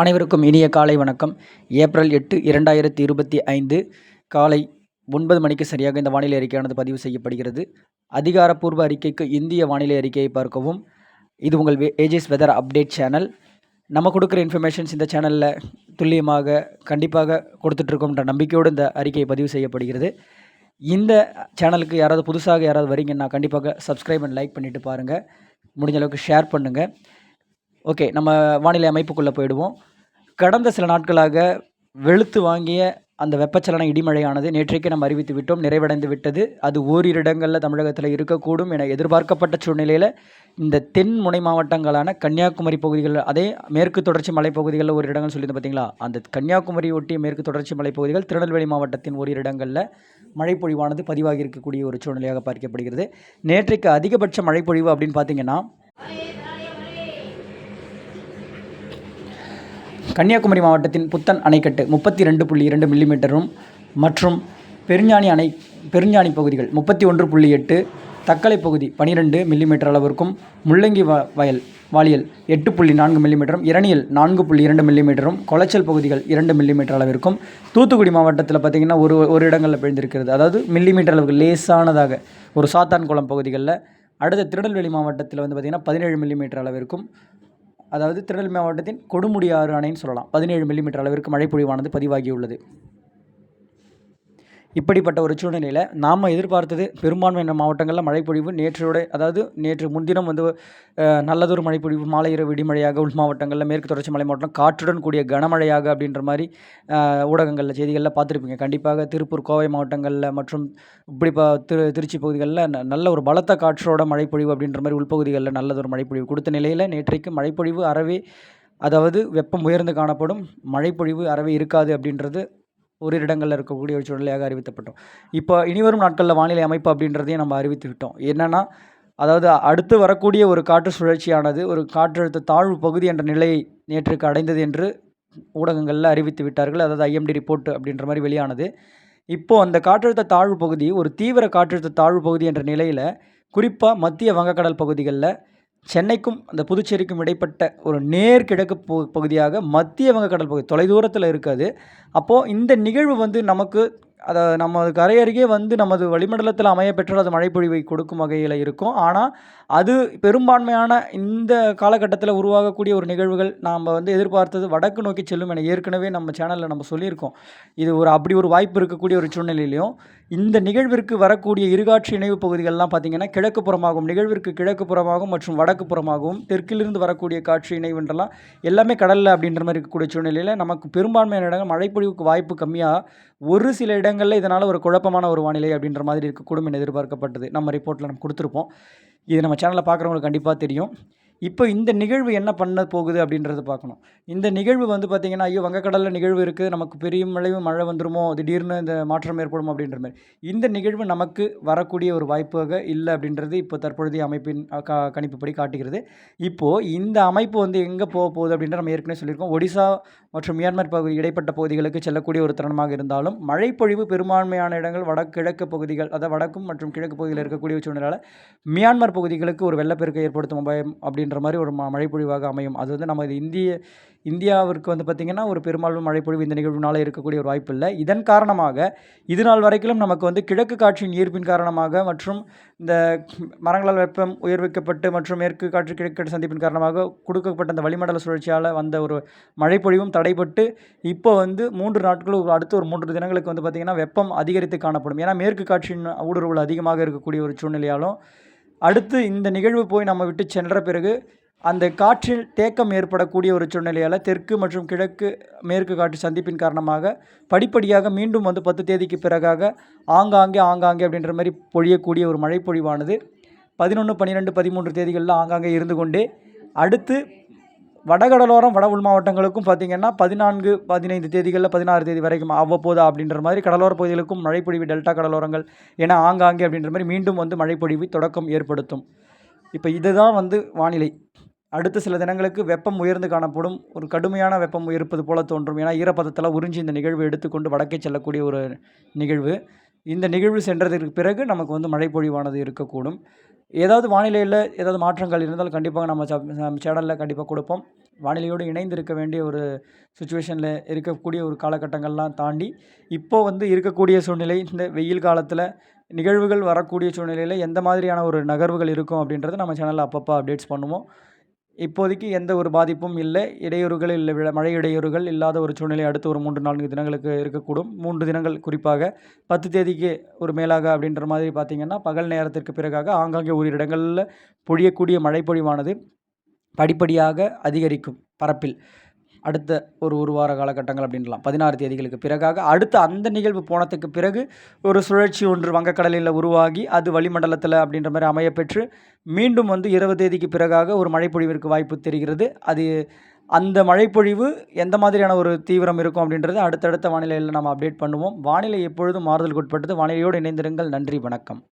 அனைவருக்கும் இனிய காலை வணக்கம். ஏப்ரல் எட்டு இரண்டாயிரத்தி இருபத்தி ஐந்து காலை ஒன்பது மணிக்கு சரியாக இந்த வானிலை அறிக்கையானது பதிவு செய்யப்படுகிறது. அதிகாரப்பூர்வ அறிக்கைக்கு இந்திய வானிலை அறிக்கையை பார்க்கவும். இது உங்கள் ஏஜிஸ் வெதர் அப்டேட் சேனல் நம்ம கொடுக்குற இன்ஃபர்மேஷன்ஸ் இந்த சேனலில் துல்லியமாக கண்டிப்பாக கொடுத்துட்ருக்கோம்ன்ற நம்பிக்கையோடு இந்த அறிக்கையை பதிவு செய்யப்படுகிறது. இந்த சேனலுக்கு யாராவது புதுசாக யாராவது வரீங்கன்னா கண்டிப்பாக சப்ஸ்கிரைப் அண்ட் லைக் பண்ணிவிட்டு பாருங்கள் முடிஞ்ச அளவுக்கு ஷேர் பண்ணுங்கள் ஓகே நம்ம வானிலை அமைப்புக்குள்ளே போயிடுவோம். கடந்த சில நாட்களாக வெளுத்து வாங்கிய அந்த வெப்பச்சலன இடிமழையானது நேற்றைக்கு நம்ம அறிவித்து விட்டோம் நிறைவடைந்து விட்டது. அது ஓரிரு இடங்களில் தமிழகத்தில் இருக்கக்கூடும் என எதிர்பார்க்கப்பட்ட சூழ்நிலையில் இந்த தென் முனை மாவட்டங்களான கன்னியாகுமரி பகுதிகள் அதே மேற்கு தொடர்ச்சி மலைப்பகுதிகளில் ஒரு இடங்கள் சொல்லியிருந்தோம் பார்த்தீங்களா அந்த கன்னியாகுமரி ஒட்டிய மேற்கு தொடர்ச்சி மலைப்பகுதிகள் திருநெல்வேலி மாவட்டத்தின் ஓரிரு இடங்களில் மழைப்பொழிவானது பதிவாகி இருக்கக்கூடிய ஒரு சூழ்நிலையாக பார்க்கப்படுகிறது. நேற்றைக்கு அதிகபட்ச மழைப்பொழிவு அப்படின்னு பார்த்தீங்கன்னா கன்னியாகுமரி மாவட்டத்தின் புத்தன் அணைக்கட்டு முப்பத்தி ரெண்டு புள்ளி இரண்டு மில்லிமீட்டரும் மற்றும் பெருஞ்சாணி அணை பெருஞ்சாணி பகுதிகள் முப்பத்தி ஒன்று புள்ளி எட்டு தக்கலை பகுதி பனிரெண்டு மில்லிமீட்டர் அளவிற்கும் முள்ளங்கி வ வயல் வாலியல் எட்டு புள்ளி நான்கு மில்லிமீட்டரும் இரணியல் நான்கு புள்ளி இரண்டு மில்லிமீட்டரும் கொளச்சல் பகுதிகள் இரண்டு மில்லிமீட்டர் அளவிற்கும். தூத்துக்குடி மாவட்டத்தில் பார்த்திங்கன்னா ஒரு ஒரு இடங்களில் பெய்திருக்கிறது. அதாவது மில்லிமீட்டர் அளவுக்கு லேசானதாக ஒரு சாத்தான்குளம் பகுதிகளில். அடுத்த திருநெல்வேலி மாவட்டத்தில் வந்து பார்த்திங்கன்னா பதினேழு மில்லிமீட்டர் அளவிற்கும் அதாவது திருநெல்வேலி மாவட்டத்தின் கொடுமுடியாறு அணைன்னு சொல்லலாம். பதினேழு மில்லிமீட்டர் அளவிற்கு மழை பொழிவானது பதிவாகியுள்ளது. இப்படிப்பட்ட ஒரு சூழ்நிலையில் நாம் எதிர்பார்த்தது பெரும்பான்மையான மாவட்டங்களில் மழைப்பொழிவு நேற்றோட அதாவது நேற்று முன்தினம் வந்து நல்லதொரு மழைப்பொழிவு மாலை இரவு விடிமழையாக உள் மாவட்டங்களில் மேற்கு தொடர்ச்சி மலை மாவட்டம் காற்றுடன் கூடிய கனமழையாக அப்படின்ற மாதிரி ஊடகங்களில் செய்திகளில் பார்த்துருப்பீங்க. கண்டிப்பாக திருப்பூர் கோவை மாவட்டங்களில் மற்றும் இப்படி திரு திருச்சி பகுதிகளில் நல்ல ஒரு பலத்த காற்றோட மழைப்பொழிவு அப்படின்ற மாதிரி உள்பகுதிகளில் நல்லதொரு மழைப்பொழிவு கொடுத்த நிலையில் நேற்றைக்கு மழைப்பொழிவு அறவே அதாவது வெப்பம் உயர்ந்து காணப்படும் மழைப்பொழிவு அறவே இருக்காது அப்படின்றது ஓரிரு இடங்களில் இருக்கக்கூடிய ஒரு சூழ்நிலையாக அறிவித்தப்பட்டோம். இப்போ இனிவரும் நாட்களில் வானிலை அமைப்பு அப்படின்றதையும் நம்ம அறிவித்து விட்டோம் என்னென்னா அதாவது அடுத்து வரக்கூடிய ஒரு காற்று சுழற்சியானது ஒரு காற்றழுத்த தாழ்வு பகுதி என்ற நிலையை நேற்றுக்கு அடைந்தது என்று ஊடகங்களில் அறிவித்து விட்டார்கள். அதாவது ஐஎம்டி ரிப்போர்ட் அப்படின்ற மாதிரி வெளியானது. இப்போது அந்த காற்றழுத்த தாழ்வு பகுதி ஒரு தீவிர காற்றழுத்த தாழ்வு பகுதி என்ற நிலையில் குறிப்பாக மத்திய வங்கக்கடல் பகுதிகளில் சென்னைக்கும் அந்த புதுச்சேரிக்கும் இடைப்பட்ட ஒரு நேர்கிழக்கு பகுதியாக மத்திய வங்கக்கடல் பகுதி தொலைதூரத்தில் இருக்காது அப்போது இந்த நிகழ்வு வந்து நமக்கு அதை நம்ம கரை அருகே வந்து நமது வளிமண்டலத்தில் அமைய பெற்றால் அது மழைப்பொழிவை கொடுக்கும் வகையில் இருக்கும். ஆனால் அது பெரும்பான்மையான இந்த காலகட்டத்தில் உருவாகக்கூடிய ஒரு நிகழ்வுகள் நாம் வந்து எதிர்பார்த்தது வடக்கு நோக்கி செல்லும் என ஏற்கனவே நம்ம சேனலில் நம்ம சொல்லியிருக்கோம். இது ஒரு அப்படி ஒரு வாய்ப்பு இருக்கக்கூடிய ஒரு சூழ்நிலையிலையும் இந்த நிகழ்விற்கு வரக்கூடிய இருகாட்சி இணைவு பகுதிகள்லாம் பார்த்திங்கன்னா கிழக்கு புறமாகும் நிகழ்விற்கு கிழக்கு புறமாகவும் மற்றும் வடக்கு புறமாகவும் தெற்கிலிருந்து வரக்கூடிய காட்சி இணைவுன்றலாம் எல்லாமே கடலில் அப்படின்ற மாதிரி இருக்கக்கூடிய சூழ்நிலையில் நமக்கு பெரும்பான்மையான இடங்கள் மழைப்பொழிவுக்கு வாய்ப்பு கம்மியாக ஒரு சில இடங்கள் இடங்களில் இதனால் ஒரு குழப்பமான ஒரு வானிலை அப்படின்ற மாதிரி இருக்கக்கூடும் என எதிர்பார்க்கப்பட்டது. நம்ம ரிப்போர்ட்டில் நம்ம கொடுத்துருப்போம். இது நம்ம சேனலில் பார்க்குறவங்களுக்கு கண்டிப்பாக தெரியும். இப்போ இந்த நிகழ்வு என்ன பண்ண போகுது அப்படின்றத பார்க்கணும். இந்த நிகழ்வு வந்து பார்த்திங்கன்னா ஐயோ வங்கக்கடலில் நிகழ்வு இருக்குது நமக்கு பெரிய மழை மழை வந்துருமோ திடீர்னு இந்த மாற்றம் ஏற்படும் அப்படின்ற மாதிரி. இந்த நிகழ்வு நமக்கு வரக்கூடிய ஒரு வாய்ப்பாக இல்லை அப்படின்றது இப்போ தற்பொழுதைய அமைப்பின் க கணிப்புப்படி காட்டுகிறது. இப்போது இந்த அமைப்பு வந்து எங்கே போக போகுது அப்படின்ற நம்ம ஏற்கனவே சொல்லியிருக்கோம். ஒடிசா மற்றும் மியான்மர் பகுதி இடைப்பட்ட பகுதிகளுக்கு செல்லக்கூடிய ஒரு தருணமாக இருந்தாலும் மழைப்பொழிவு பெரும்பான்மையான இடங்கள் வடகிழக்கு பகுதிகள் அதாவது வடக்கும் மற்றும் கிழக்கு பகுதியில் இருக்கக்கூடிய சூழ்நிலையால் மியான்மர் பகுதிகளுக்கு ஒரு வெள்ளப்பெருக்கை ஏற்படுத்தும் அபாயம் அப்படின்னு அப்படின்ற மாதிரி ஒரு மழைப்பொழிவாக அமையும். அது வந்து நம்ம இந்திய இந்தியாவிற்கு வந்து பார்த்திங்கன்னா ஒரு பெரும்பாலும் மழைப்பொழிவு இந்த நிகழ்வுனால இருக்கக்கூடிய ஒரு வாய்ப்பு இல்லை. இதன் காரணமாக இது நாள் வரைக்கும் நமக்கு வந்து கிழக்கு காற்றின் ஈர்ப்பின் காரணமாக மற்றும் இந்த மரங்களால் வெப்பம் உயர்விக்கப்பட்டு மற்றும் மேற்கு காற்று கிழக்கு சந்திப்பின் காரணமாக கொடுக்கப்பட்ட அந்த வளிமண்டல சுழற்சியால் வந்த ஒரு மழைப்பொழிவும் தடைப்பட்டு இப்போ வந்து மூன்று நாட்களும் அடுத்து ஒரு மூன்று தினங்களுக்கு வந்து பார்த்திங்கன்னா வெப்பம் அதிகரித்து காணப்படும். ஏன்னா மேற்கு காற்றின் ஊடுருவல் அதிகமாக இருக்கக்கூடிய ஒரு சூழ்நிலையாலும் அடுத்து இந்த நிகழ்வு போய் நம்ம விட்டு சென்ற பிறகு அந்த காற்றில் தேக்கம் ஏற்படக்கூடிய ஒரு சூழ்நிலையால் தெற்கு மற்றும் கிழக்கு மேற்கு காற்று சந்திப்பின் காரணமாக படிப்படியாக மீண்டும் வந்து பத்து தேதிக்கு பிறகாக ஆங்காங்கே ஆங்காங்கே அப்படின்ற மாதிரி பொழியக்கூடிய ஒரு மழை பொழிவானது பதினொன்று பன்னிரெண்டு பதிமூன்று தேதிகளில் ஆங்காங்கே இருந்து கொண்டே அடுத்து வடகடலோரம் வட உள் மாவட்டங்களுக்கும் பார்த்திங்கன்னா பதினான்கு பதினைந்து தேதிகளில் பதினாறு தேதி வரைக்கும் அவ்வப்போதா அப்படின்ற மாதிரி கடலோர பகுதிகளுக்கும் மழைப்பொழிவு டெல்டா கடலோரங்கள் என ஆங்காங்கே அப்படின்ற மாதிரி மீண்டும் வந்து மழைப்பொழிவு தொடக்கம் ஏற்படுத்தும். இப்போ இதுதான் வந்து வானிலை. அடுத்த சில தினங்களுக்கு வெப்பம் உயர்ந்து காணப்படும். ஒரு கடுமையான வெப்பம் இருப்பது போல தோன்றும் ஏன்னா ஈரப்பதத்தில் உறிஞ்சி இந்த நிகழ்வு எடுத்துக்கொண்டு வடக்கே செல்லக்கூடிய ஒரு நிகழ்வு. இந்த நிகழ்வு சென்றதற்கு பிறகு நமக்கு வந்து மழைப்பொழிவானது இருக்கக்கூடும். ஏதாவது வானிலையில் ஏதாவது மாற்றங்கள் இருந்தால் கண்டிப்பாக நம்ம சேனலில் கண்டிப்பாக கொடுப்போம். வானிலையோடு இணைந்து இருக்க வேண்டிய ஒரு சுச்சுவேஷனில் இருக்கக்கூடிய ஒரு காலகட்டங்கள்லாம் தாண்டி இப்போது வந்து இருக்கக்கூடிய சூழ்நிலை இந்த வெயில் காலத்தில் நிகழ்வுகள் வரக்கூடிய சூழ்நிலையில் எந்த மாதிரியான ஒரு நகர்வுகள் இருக்கும் அப்படின்றத நம்ம சேனலில் அப்பப்போ அப்டேட்ஸ் பண்ணுவோம். இப்போதைக்கு எந்த ஒரு பாதிப்பும் இல்லை. இடையூறுகள் இல்லை. மழை இடையூறுகள் இல்லாத ஒரு சூழ்நிலை அடுத்த ஒரு மூன்று நான்கு தினங்களுக்கு இருக்கக்கூடும். மூன்று தினங்கள் குறிப்பாக பத்து தேதிக்கு ஒரு மேலாக அப்படின்ற மாதிரி பார்த்திங்கன்னா பகல் நேரத்திற்கு பிறகாக ஆங்காங்கே ஒரு இடங்களில் பொழியக்கூடிய மழைப்பொழிவானது படிப்படியாக அதிகரிக்கும் பரப்பில். அடுத்த ஒரு ஒரு வார காலகட்டங்கள் அப்படின்றலாம் பதினாறு தேதிகளுக்கு பிறகாக அடுத்த அந்த நிகழ்வு போனதுக்கு பிறகு ஒரு சுழற்சி ஒன்று வங்கக்கடலில் உருவாகி அது வளிமண்டலத்தில் அப்படின்ற மாதிரி அமையப்பெற்று மீண்டும் வந்து இருபது தேதிக்கு பிறகாக ஒரு மழைப்பொழிவிற்கு வாய்ப்பு தெரிகிறது. அது அந்த மழைப்பொழிவு எந்த மாதிரியான ஒரு தீவிரம் இருக்கும் அப்படின்றது அடுத்தடுத்த வானிலையில் நம்ம அப்டேட் பண்ணுவோம். வானிலை எப்பொழுதும் மாறுதலுக்கு உட்பட்டது. வானிலையோடு இணைந்திருங்கள். நன்றி. வணக்கம்.